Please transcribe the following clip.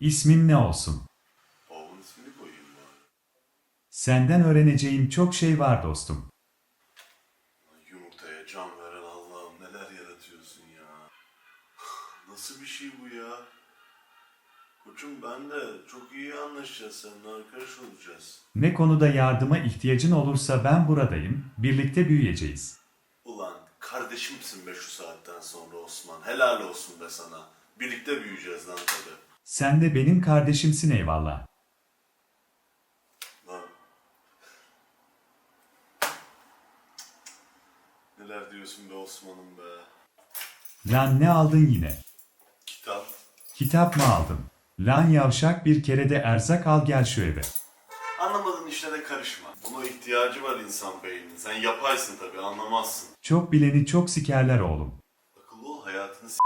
İsmin ne olsun? Oğlun ismini koyayım bari. Senden öğreneceğim çok şey var dostum. Yumurtaya can veren Allah'ım neler yaratıyorsun ya. Nasıl bir şey bu ya? Koçum ben de çok iyi anlaşacağız seninle arkadaş olacağız. Ne konuda yardıma ihtiyacın olursa ben buradayım, birlikte büyüyeceğiz. Ulan kardeşimsin be şu saatten sonra Osman. Helal olsun be sana. Birlikte büyüyeceğiz lan tabi. Sen de benim kardeşimsin eyvallah. Lan. Neler diyorsun be Osman'ım be. Lan ne aldın yine? Kitap. Kitap mı aldın? Lan yavşak bir kere de erzak al gel şu eve. Anlamadığın işlere karışma. Buna ihtiyacı var insan beyninin. Sen yapaysın tabi anlamazsın. Çok bileni çok sikerler oğlum. Akıllı ol hayatını s-